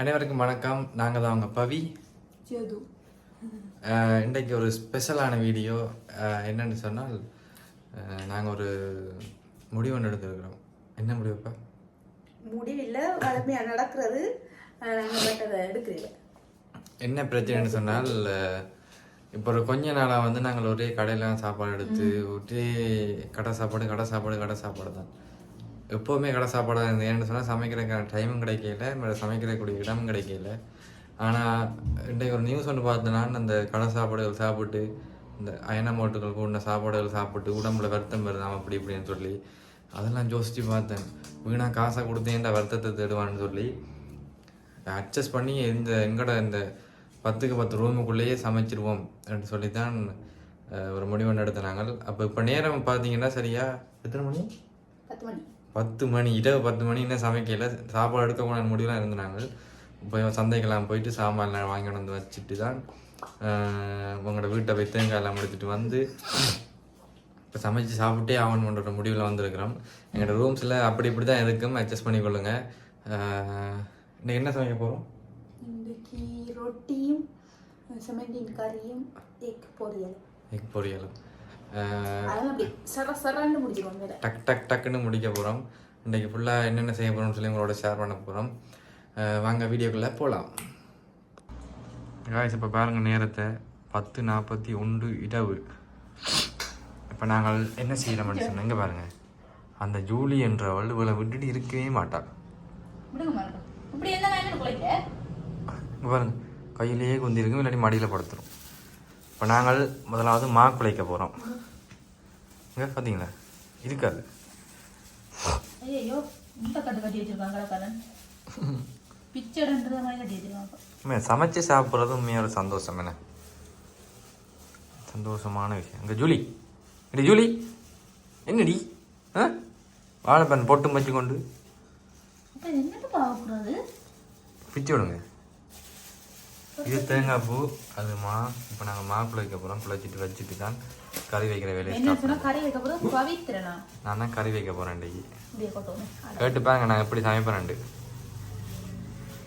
அனைவருக்கும் வணக்கம். நாங்கள் தான் உங்கள் பவி. இன்றைக்கு ஒரு ஸ்பெஷலான வீடியோ. என்னன்னு சொன்னால் நாங்கள் ஒரு முடிவு ஒன்று எடுத்துருக்கிறோம் என்ன முடிவுப்பா முடிவில்லை வளமையா நடக்கிறது. என்ன பிரச்சனைன்னு சொன்னால் இப்போ ஒரு கொஞ்ச நாளாக வந்து நாங்கள் ஒரே கடையில் சாப்பாடு எடுத்து ஒரே கடை சாப்பாடு கடை சாப்பாடு கடை சாப்பாடு தான். எப்போவுமே கடை சாப்பாடு இருந்தது. ஏன்னு சொன்னால் சமைக்கிற டைமும் கிடைக்கல. மேலே சமைக்கிறக்கூடிய இடமும் கிடைக்கல. ஆனால் இன்றைக்கு ஒரு நியூஸ் ஒன்று பார்த்தேன்னா அந்த கடை சாப்பாடுகள் சாப்பிட்டு இந்த அயனமோட்டுகள் கூடின சாப்பாடுகள் சாப்பிட்டு உடம்புல வருத்தம் வருதாம் அப்படி இப்படின்னு சொல்லி அதெல்லாம் யோசிச்சு பார்த்தேன். வீணாக காசை கொடுத்தேன்டா வருத்தத்தை தேடுவான்னு சொல்லி அட்ஜஸ்ட் பண்ணி இந்த எங்கட இந்த பத்துக்கு பத்து ரூமுக்குள்ளேயே சமைச்சிருவோம் அப்படின்னு சொல்லி தான் ஒரு முடிவு ஒன்று அப்போ இப்போ நேரம் பார்த்தீங்கன்னா சரியா? எத்தனை மணி? பத்து மணி. பத்து மணி இரவு பத்து மணி இன்னும் சமைக்கல. சாப்பாடு எடுக்கக்கூடாது முடிவுலாம் இருந்தாங்க. இப்போ சந்தைக்கெல்லாம் போயிட்டு சாமான்லாம் வாங்கி வந்து வச்சுட்டு தான் உங்களோட வீட்டை போய் தேங்காயெல்லாம் முடிச்சுட்டு வந்து இப்போ சமைச்சு சாப்பிட்டே ஆகணுன்ற முடிவில் வந்திருக்கிறோம். எங்களோட ரூம்ஸில் அப்படி இப்படி தான் இருக்கும். அட்ஜஸ்ட் பண்ணிக்கொள்ளுங்க இன்னைக்கு என்ன சமைக்க போகிறோம் ரொட்டியும் கறியும் எக் பொரியல். எக் பொரியலும் டக் டக் டக்குன்னு முடிக்க போகிறோம் இன்றைக்கி ஃபுல்லாக என்னென்ன செய்ய போகிறோம்னு சொல்லி உங்களோட ஷேர் பண்ண போகிறோம் வாங்க வீடியோக்குள்ளே போகலாம் காய்ஸ் இப்போ பாருங்கள் நேரத்தை. பத்து நாற்பத்தி ஒன்று இரவு. இப்போ நாங்கள் என்ன செய்யலாம்னு சொன்னோம் இங்கே பாருங்கள் அந்த ஜூலி என்றவள் இவளை விட்டுட்டு இருக்கவே மாட்டாள் விடுங்க மாட்டோம் இப்படி என்ன வேணும் குழைக்க இங்கே பாருங்க. கையிலேயே குந்தி இருக்கும் இல்லாட்டி மடியில் படுத்துரும். இப்போ நாங்கள் முதலாவது மா குலைக்க போகிறோம் இங்கே பார்த்தீங்களா இருக்காது சமைச்சு சாப்பிட்றது உண்மையாக ஒரு சந்தோஷம் என்ன? சந்தோஷமான விஷயம். இங்கே ஜூலி. இடி ஜூலி. என்னடி? ஆ? வாழைப்பன் பொட்டும் வச்சு கொண்டு பிச்சு விடுங்க. இது தேங்காய் பூ. அது மா இப்போ நாங்கள் மா குழைக்க போகிறோம் குழைச்சிட்டு வச்சுட்டு தான் கறி வைக்கிற வேலையை கறி வைக்க நான் தான் கறி வைக்க போகிறேன் இன்றைக்கி கேட்டு பாருங்க நான் எப்படி சமைப்பேன் ரெண்டு.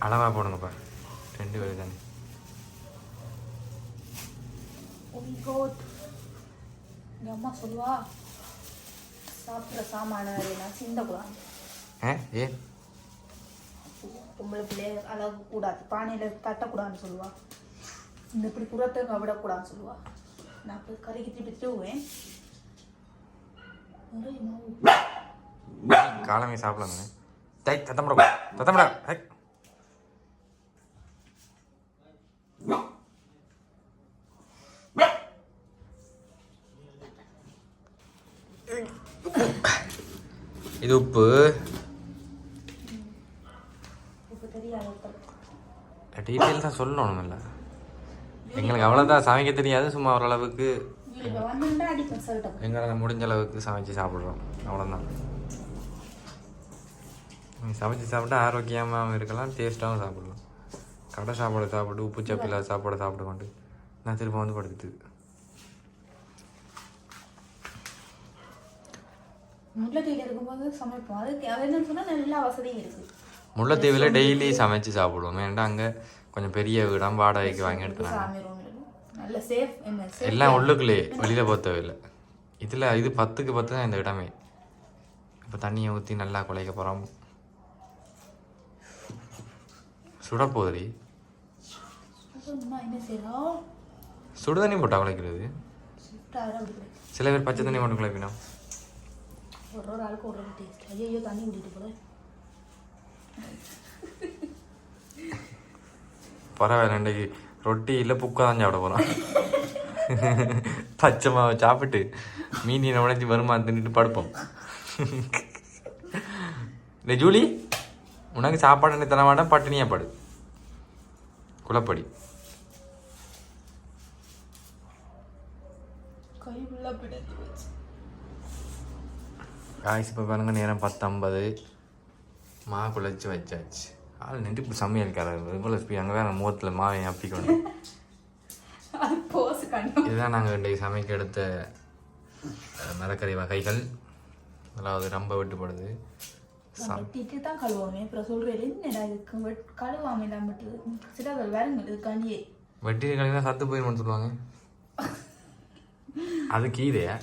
அளவா போடுங்கப்பா ரெண்டு பேர் தானே. Oh அம்மா சொல்லுவா சாப்பிட்ற சாமான வேலையெல்லாம் சிந்தக்கூடாது ஏ ஏ பொம்பளை பிள்ளைய அளவு கூடாது. பானையில் தட்டக்கூடாதுன்னு சொல்லுவா. இந்த இப்படி புறத்தங்க விடக்கூடாதுன்னு சொல்லுவா. நான் இப்போ கறிக்கு திருப்பி திருவேன் காலமே சாப்பிடலாமே தை தத்தம்பட தத்தமிடா ஹை இது உப்பு இப்போ தெரியாது டீட்டெயில் தான் சொல்லணும் இல்லை எங்களுக்கு அவ்வளோதான் சமைக்க தெரியாது. சும்மா ஓரளவுக்கு எங்களால் முடிஞ்ச அளவுக்கு சமைச்சு சாப்பிடுறோம். அவ்வளோதான் சமைச்சு சாப்பிட்டா ஆரோக்கியமாகவும் இருக்கலாம் டேஸ்ட்டாகவும் சாப்பிடலாம். கடை சாப்பாடு சாப்பிட்டு உப்பு சப்பு இல்லாத சாப்பாடு சாப்பிட்டு கொண்டு நான் திரும்ப வந்து படுத்துட்டு முல்லைத்தீவில் இருக்கும்போது சமைப்போம். அது என்னன்னு சொன்னால் எல்லா வசதியும் இருக்குது முல்லைத்தீவில் டெய்லி சமைச்சு சாப்பிடுவோம். ஏன்டா அங்கே கொஞ்சம் பெரிய வீடாக வாடகைக்கு வாங்கி எடுத்துனாங்க. எல்லாம் உள்ளுக்குள்ளே வெளியில் போக தேவையில்லை இதில் இது பத்துக்கு பத்து தான் இந்த இடமே. இப்போ தண்ணியை ஊற்றி நல்லா குலைக்க போகிறோம் சுட சுடு தண்ணி போட்டா குழைக்கிறது. சில பேர் பச்சை தண்ணி மட்டும் குழைப்பினோம். ஒரு ஒரு ஆளுக்கு ஒரு ஐயோ தண்ணி ஊட்டிட்டு போல. பரவாயில்ல இன்றைக்கு ரொட்டி இல்லை புக்கா தான் சாப்பிட போகிறோம் பச்சை மாவை சாப்பிட்டு மீனியை உடைச்சி வருமா தின்னுட்டு படுப்போம். இந்த ஜூலி உனக்கு சாப்பாடு தர மாட்டேன் பட்டினியா படு. குளப்படி கை ஃபுல்லாக பிடிச்சி போச்சு. காய்ச்சி இப்போ பாருங்க நேரம் பத்தொம்பது. மா குழைச்சி வச்சாச்சு. ஆள் நின்று இப்படி சமையல்காரர் இவ்வளோ ஸ்பீட் அங்கே வேறு முகத்தில் மாவை அப்பிக்கணும்? இதுதான் நாங்கள் இன்றைக்கு சமைக்க எடுத்த மரக்கறி வகைகள். அதாவது ரொம்ப விட்டுப்படுது வெட்டிட்டு தான் கழுவாமே அப்புறம் சொல்றேன் என்னடா இதுக்கு கழுவாம வேறுங்க இதுக்காண்டியே கழிவுனா சத்து போயிருமான்னு சொல்லுவாங்க. அது கீரையா?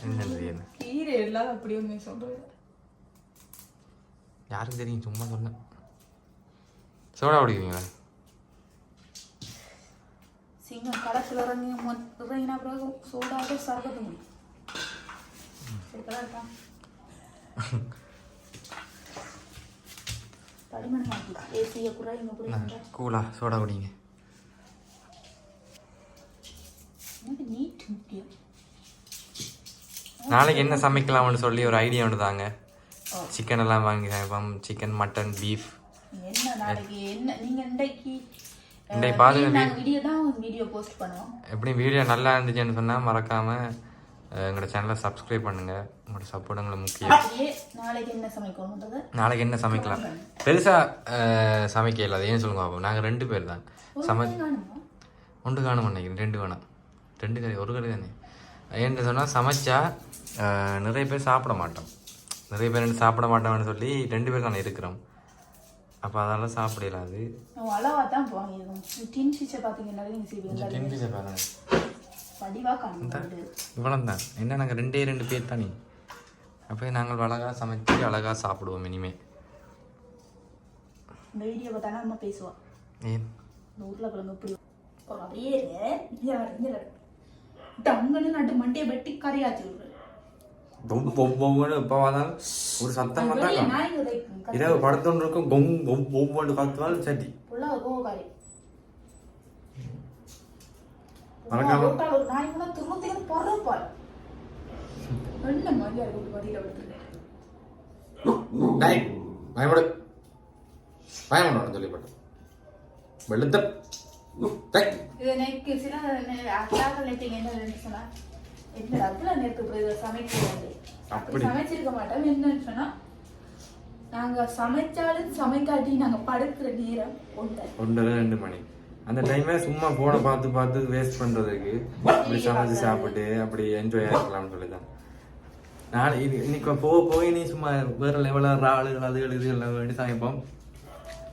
என்ன? கீரை இல்லாத அப்படி ஒன்று யாருக்கு தெரியும் சும்மா சொன்னேன். சோடா குடிக்கிறீங்களா? சிங்கம் கடத்தில் இறங்கி இறங்கினா பிறகு சரிக்கா கூலா சோடா குடிங்க. நாளைக்கு என்ன சமைக்கலாம்னு சொல்லி ஒரு ஐடியா ஒன்று தாங்க. சிக்கன் எல்லாம் வாங்கி சமைப்போம் சிக்கன் மட்டன் பீஃப் என்ன நாளைக்கு என்ன நீங்க இன்றைக்கு இன்றைக்கு பாருங்க நாங்கள் வீடியோ தான் வீடியோ போஸ்ட் பண்ணுவோம். எப்படி வீடியோ நல்லா இருந்துச்சுன்னு சொன்னால் மறக்காமல் எங்களோட சேனலை சப்ஸ்கிரைப் பண்ணுங்கள் உங்களோட சப்போர்ட் எங்களுக்கு முக்கியம். நாளைக்கு என்ன சமைக்கணுன்றது நாளைக்கு என்ன சமைக்கலாம்? பெருசாக சமைக்க இல்லாத ஏன் சொல்லுங்க பாப்போம். நாங்கள் ரெண்டு பேர் தான். சமை ஒன்று காணும் நினைக்கிறேன். ரெண்டு வேணாம். ரெண்டு கறி ஒரு கறி தானே. ஏன்னு சொன்னால் சமைச்சா நிறைய பேர் சாப்பிட மாட்டோம். நிறைய பேர் சாப்பிட மாட்டோம்னு சொல்லி ரெண்டு பேர் தானே இருக்கிறோம். அப்போ அதெல்லாம் சாப்பிட இல்லாது நம்ம அளவா தான் டின் ஃபிஷ்ஷை பார்த்தீங்கன்னா நீங்கள் செய்வீங்க. வடிவா காணும் இவ்வளோ தான் என்ன நாங்கள் ரெண்டே ரெண்டு பேர் தானே அப்போ நாங்கள் அழகாக சமைச்சு அழகாக சாப்பிடுவோம் இனிமே. இந்த வீடியோ பார்த்தானா நம்ம பேசுவோம் ஏன்? உருளைக்கிழங்கு இப்படி. அப்படியே டங்குன்னு நட்டு மண்டையை வெட்டி கரையாச்சு விடுறேன் பொம் பொம் இப்போ வந்தாலும் ஒரு சத்தம் உதைக்கும் இரவு படுத்தோன்னு இருக்கும் கொம் பொம் ஃபுல்லாக கோவக்காரி மறக்காம- பயப்படணும் சொல்லிப்பட்டேன். வெளுத்த. எனக்கு சில அக்காக்கள் என்ன சொன்னா? என்ன அவ்வளோ நேற்று இதை சமைக்கிறது? அப்படி. சமைச்சிருக்க மாட்டோம். என்னன்னு சொன்னா நாங்க சமைச்சாலும் சமைக்காட்டி நாங்க படுக்கிற நேரம் ஒன்றை ஒன்றரை ரெண்டு மணி. அந்த டைமே சும்மா போனை பார்த்து பார்த்து வேஸ்ட் பண்றதுக்கு அப்படி சமைச்சு சாப்பிட்டு அப்படி என்ஜாய் ஆகலாம்னு சொல்லி தான் நாளை இது இன்னைக்கு போக போய் நீ சும்மா வேற லெவலில் ஆளுகள் அதுகள் இதுகள் வேண்டி சமைப்போம்.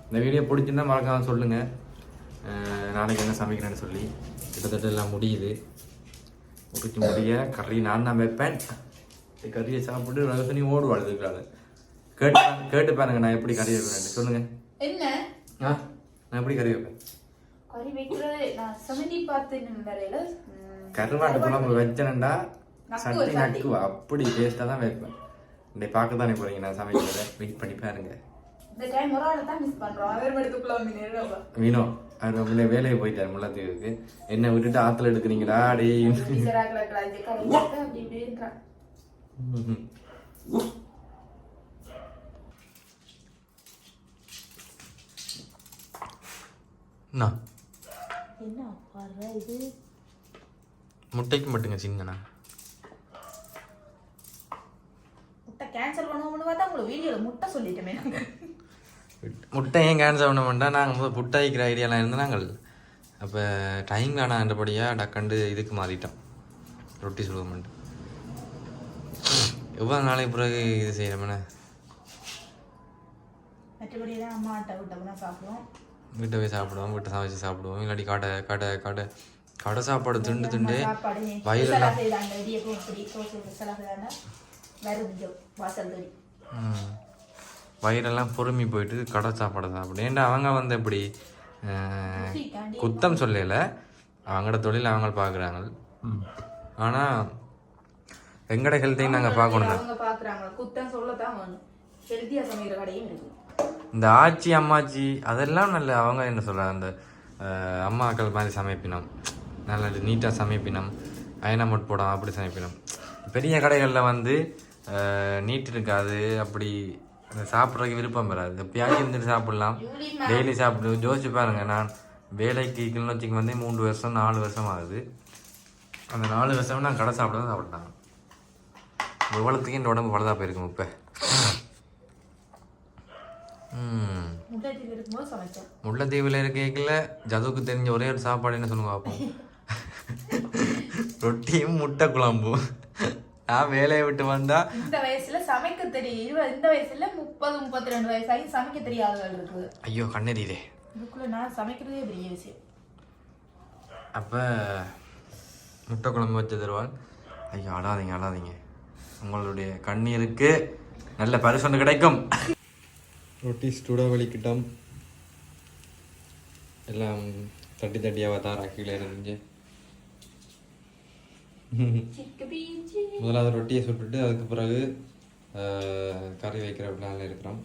இந்த வீடியோ பிடிச்சிருந்தா மறக்காம சொல்லுங்க. நாளைக்கு என்ன சமைக்கிறேன்னு சொல்லி. கிட்டத்தட்ட எல்லாம் முடியுது. முடிச்சு முடிய கறி நான் தான் வைப்பேன். கறியை சாப்பிட்டு ரகசனி ஓடுவாள் இதுக்காக கேட்டு பாருங்க- கேட்டு பாருங்க நான் எப்படி கறி வைப்பேன் சொல்லுங்க. என்ன? ஆ நான் எப்படி கறி வைப்பேன்? கறி வைக்கிறது நான் சமைதி பார்த்து கருவாட்டு குழம்பு வச்சேன்டா. சட்டி. நக்குவா. அப்படி டேஸ்ட்டாக தான் வைப்பேன். இன்னைக்கு பார்க்க தானே போறீங்க நான் சமைக்கிறத. வெயிட் பண்ணி பாருங்க. இந்த டைம் ஒரு ஆளை தான் மிஸ் பண்றோம். அவர் எடுத்துக்குள்ள வந்து அவர் அப்படியே வேலையை போயிட்டார் முள்ளத்தீவுக்கு என்னை விட்டுட்டு ஆத்துல எடுக்கிறீங்களா? இது? முட்டைக்கு மட்டுங்க சின்னண்ணா முட்டை கேன்சல் பண்ணுவோம்னு பார்த்தா உங்களுக்கு வீடியோவில் முட்டை சொல்லிட்டோமே நாங்க. முட்டை ஏன் கேன்சல் பண்ண மாட்டோம் நாங்கள் முதல் புட்டை வைக்கிற ஐடியாலாம் இருந்து நாங்கள் அப்போ டைம் வேணான்றபடியாக டக்கண்டு இதுக்கு மாறிட்டோம். ரொட்டி சுடுவோம்ட்டு எவ்வளோ நாளைக்கு பிறகு இது செய்கிறோம்ண்ணே வீட்டை போய் சாப்பிடுவோம் வீட்டை சமைச்சு சாப்பிடுவோம். இல்லாட்டி கடை கடை கடை கடை சாப்பாடு திண்டு திண்டு வேறு கொஞ்சம் வாசல். வயிறெல்லாம் பொறுமி போயிட்டு கடை சாப்பாடு சாப்பிடும் ஏன்டா அவங்க வந்து ருசிக்காண்டி குத்தம் சொல்லல. அவங்களோட தொழில் அவங்க பார்க்குறாங்க ஆனால் எங்கட ஹெல்த்தையும் நாங்கள் பார்க்கணும் இந்த ஆச்சி அம்மாச்சி அதெல்லாம் நல்ல அவங்க என்ன சொல்கிறாங்க அந்த அம்மாக்கள் மாதிரி சமைப்பினம். நல்ல நீட்டாக சமைப்பினம். அயனமட் போடாம அப்படி சமைப்பினம். பெரிய கடைகளில் வந்து நீட் இருக்காது. அப்படி சாப்பிட்றதுக்கு விருப்பம் பெறாது எப்பயாச்சும் இருந்துட்டு சாப்பிடலாம். டெய்லி சாப்பிடு யோசிச்சு பாருங்க. நான் வேலைக்கு கிளிநொச்சிக்கு வந்து மூன்று வருஷம் நாலு வருஷம் ஆகுது. அந்த நாலு வருஷம் நான் கடை சாப்பிட தான் சாப்பிட்டாங்க இவ்வளோத்துக்கு இந்த உடம்பு பலதாக போயிருக்கும் இப்போ முல்லைத்தீவில் இருக்கைக்குள்ள ஜதுவுக்கு தெரிஞ்ச ஒரே ஒரு சாப்பாடு என்ன சொல்லுங்க பார்ப்போம் ரொட்டியும் முட்டை குழம்பும். நான் வேலையை விட்டு வந்தா? இந்த வயசுல சமைக்க தெரியும். இருபது இந்த வயசுல முப்பது முப்பத்தி ரெண்டு வயசாகி சமைக்க தெரியாதவர்கள் இருக்குது. ஐயோ கண்ணெறியுதே இதுக்குள்ள நான் சமைக்கிறதே பெரிய விஷயம். அப்போ முட்டை குழம்பு வச்சு தருவாள் ஐயோ அழாதீங்க அழாதீங்க. உங்களுடைய கண்ணீருக்கு நல்ல பரிசு கிடைக்கும். ரொட்டி சுட வலிக்கிட்டோம் எல்லாம் தட்டி தட்டியாக தாரா கீழே இருந்து. முதலாவது ரொட்டியை சுட்டுட்டு அதுக்கு பிறகு கறி வைக்கிற பிளானில் இருக்கிறோம்.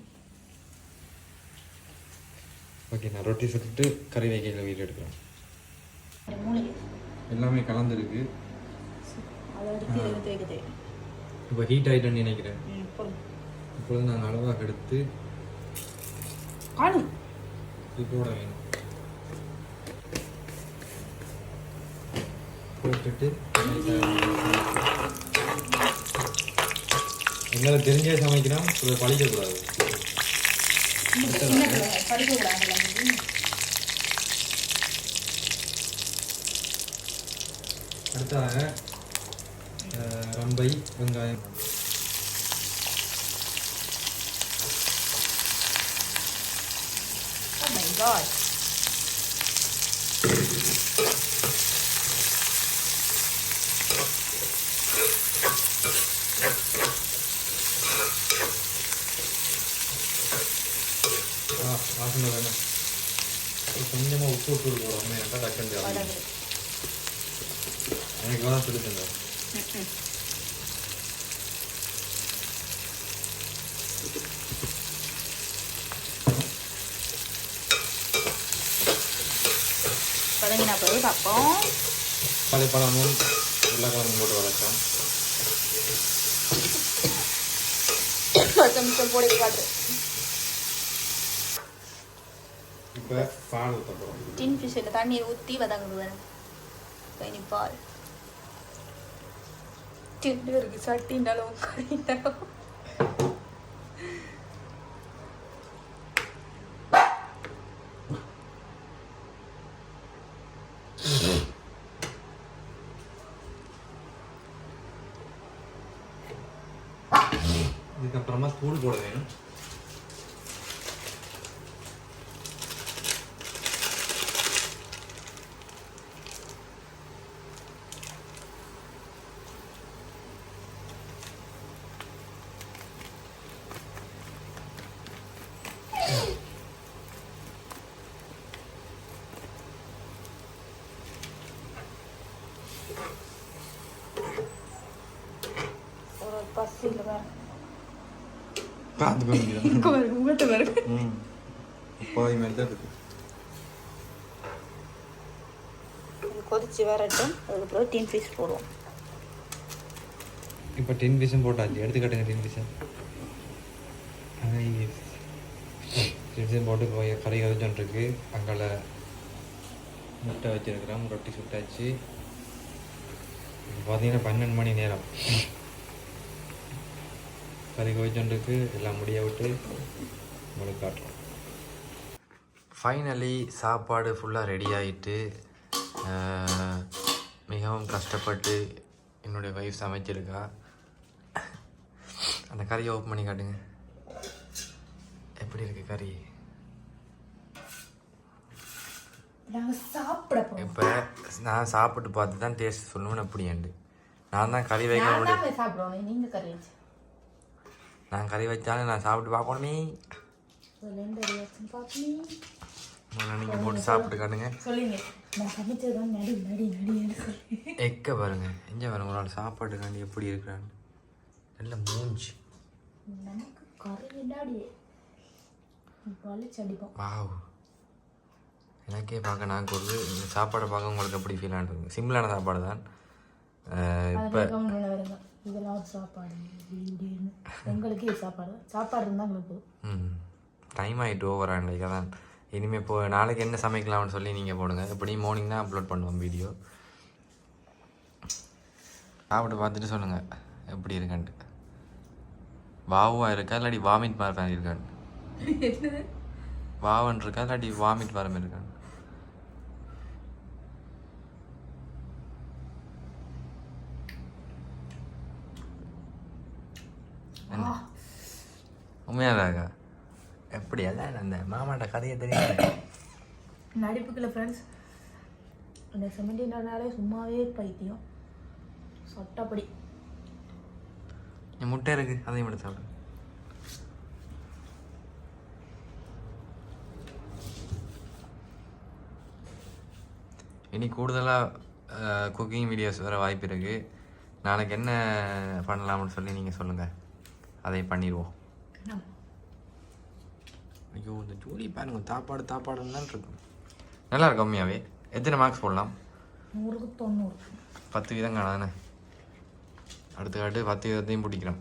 ஓகே நான் ரொட்டி சுட்டுட்டு கறி வைக்கிற வீடு எடுக்கிறோம். எல்லாமே கலந்துருக்கு. இப்போ ஹீட் ஆகிட்டேன்னு நினைக்கிறேன். இப்பொழுது நாங்கள் அளவாக எடுத்து போட வேணும். போட்டுட்டு எங்களுக்கு தெரிஞ்சே சமைக்கிறோம் இதை பழிக்கக்கூடாது. அடுத்ததாக ரம்பை வெங்காயம். Oh my god. ஆ வாசனை வேணும் விட்டு போடுவோம் அம்மையாட்டா டக்குன்னு வடகு. எனக்கு தான் சொல்லி தந்தார் வதங்கின பிறகு பார்ப்போம். பழைப்பழமும் உருளைக்கிழங்கும் போட்டு வளர்க்கலாம் பத்து நிமிஷம் போடி காட்டு இப்போ பால் ஊற்ற போகிறோம் டின் ஃபிஷ்ஷில் தண்ணீர் ஊற்றி வதங்குது பயணி பால். டின்னு இருக்கு சட்டின்னாலும் கறினாலும் இதுக்கப்புறமா தூள் போட வேணும் ஒரு பசியில் வேறு பார்த்து பண்ணிக்கிறோம் இங்கே வருது உங்கள்கிட்ட வருது ம். முப்பாதி மாதிரி தான் இருக்குது இது கொதிச்சு வரட்டும். அதுக்கப்புறம் டின் ஃபிஷ் போடுவோம். இப்போ டென் பீஸும் போட்டாச்சு. எடுத்துக்காட்டுங்க டென் பீஸும் டென் போட்டு போய் கறி கறிச்சோன்ட்ருக்கு அங்கால முட்டை வச்சிருக்கிறோம். ரொட்டி சுட்டாச்சு. பார்த்தீங்கன்னா பன்னெண்டு மணி நேரம். கறி கொதிச்சோன்ட்ருக்கு எல்லாம் முடிய விட்டு உங்களுக்கு காட்டுறோம். ஃபைனலி சாப்பாடு ஃபுல்லாக ரெடி ஆகிட்டு மிகவும் கஷ்டப்பட்டு என்னுடைய ஒய்ஃப் சமைச்சிருக்கா. அந்த கறியை ஓப்பன் பண்ணி காட்டுங்க. எப்படி இருக்கு கறி? இப்போ நான் சாப்பிட்டு பார்த்து தான் டேஸ்ட் சொல்லுவேன் அப்படியாண்டு. நான் தான் கறி வைக்க நான் முடியும் தான் சாப்பிடுவோம் நீங்கள் கறி வச்சு நான் கறி வச்சாலும் நான் சாப்பிட்டு பார்க்கணும். நீங்கள் போட்டு சாப்பிட்டு சொல்லி. எக்க பாருங்க. எங்க பாருங்க ஒரு ஆள் சாப்பாட்டுக்காண்டி எப்படி இருக்கிறான்னு நல்ல மூஞ்சி. வாவ். எனக்கே பார்க்க நான் இந்த சாப்பாடை பார்க்க உங்களுக்கு எப்படி ஃபீல் ஆகுது சிம்பிளான சாப்பாடு தான் இப்போ இதெல்லாம் ஒரு சாப்பாடு எங்களுக்கு சாப்பாடு. சாப்பாடு இருந்தால் எங்களுக்கு போதும். டைம் ஆகிட்டு ஓவர் ஆண்டைக்கு தான் இனிமேல் இப்போ நாளைக்கு என்ன சமைக்கலாம்னு சொல்லி நீங்கள் போடுங்க. எப்படியும் மார்னிங் தான் அப்லோட் பண்ணுவோம் வீடியோ சாப்பிட்டு பார்த்துட்டு சொல்லுங்கள் எப்படி இருக்கான்ட்டு. வாவா இருக்கா இல்லாட்டி வாமிட் மாதிரி இருக்கான்னு வாவன் இருக்கா இல்லாட்டி வாமிட் வர மாதிரி இருக்கான்னு ஆ, உண்மையாதாக்கா எப்படி அதான் அந்த மாமாட்ட கதையை தெரியும்? நடிப்புக்குள்ள ஃப்ரெண்ட்ஸ் அந்த செவன்டீனாலே சும்மாவே பைத்தியம். சொட்டப்படி. என் முட்டை இருக்கு அதையும் எடுத்து சாப்பிடு. இனி கூடுதலாக குக்கிங் வீடியோஸ் வர வாய்ப்பு இருக்கு. நாளைக்கு என்ன பண்ணலாம்னு சொல்லி நீங்கள் சொல்லுங்கள் அதை பண்ணிடுவோம். ஐயோ இந்த ஜோடி பாருங்க தாப்பாடு தாப்பாடுன்னு தான் இருக்கும். நல்லா இருக்கும் கம்மியாவே எத்தனை மார்க்ஸ் போடலாம்? நூறுக்கு தொண்ணூறு. பத்து விதம் காணாதானே? அடுத்த காட்டு பத்து விதத்தையும் பிடிக்கிறோம்.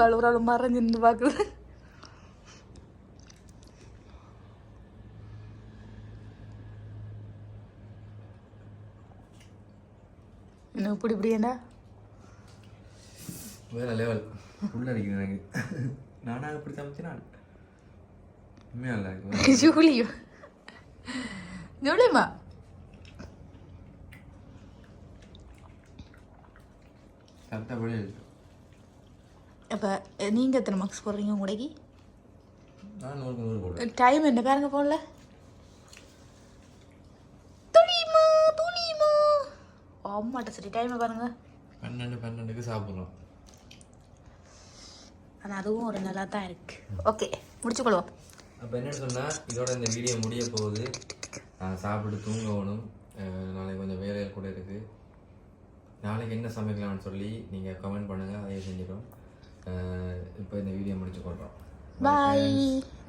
கழுவுறாள் மறைஞ்சு நின்று பார்க்குது. இன்னும் இப்படி இப்படி என்ன வேற லெவல் உள்ள அடிக்குது எனக்கு நானா இப்படி சமைச்சு நான் உண்மையா இல்லை ஜூலியோ. ஜூலியம்மா இருக்கு அப்போ நீங்கள் எத்தனை மார்க்ஸ் போடுறீங்க உடைக்கு? நான் நூறுக்கு நூறு போடுவேன். டைம் என்ன பாருங்க போடல. துளிமா துளிமா. அம்மாட்ட சரி டைமை பாருங்க. பன்னெண்டு பன்னெண்டுக்கு சாப்பிட்றோம் ஆனால் அதுவும் ஒரு நல்லா தான் இருக்கு. ஓகே முடிச்சுக்கொள்வோம். அப்போ என்ன சொன்னால் இதோட இந்த வீடியோ முடிய போகுது. நான் சாப்பிட்டு தூங்கணும். நாளைக்கு கொஞ்சம் வேலைகள் கூட இருக்குது நாளைக்கு என்ன சமைக்கலாம்னு சொல்லி நீங்கள் கமெண்ட் பண்ணுங்கள் அதையும் செஞ்சிடும் இப்போ இந்த வீடியோ முடிச்சு கொள்கிறோம் பாய்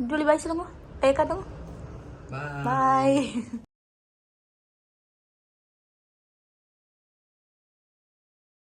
ஜூலி பாய் சொல்லுங்க. டே காட்டுங்க. பாய்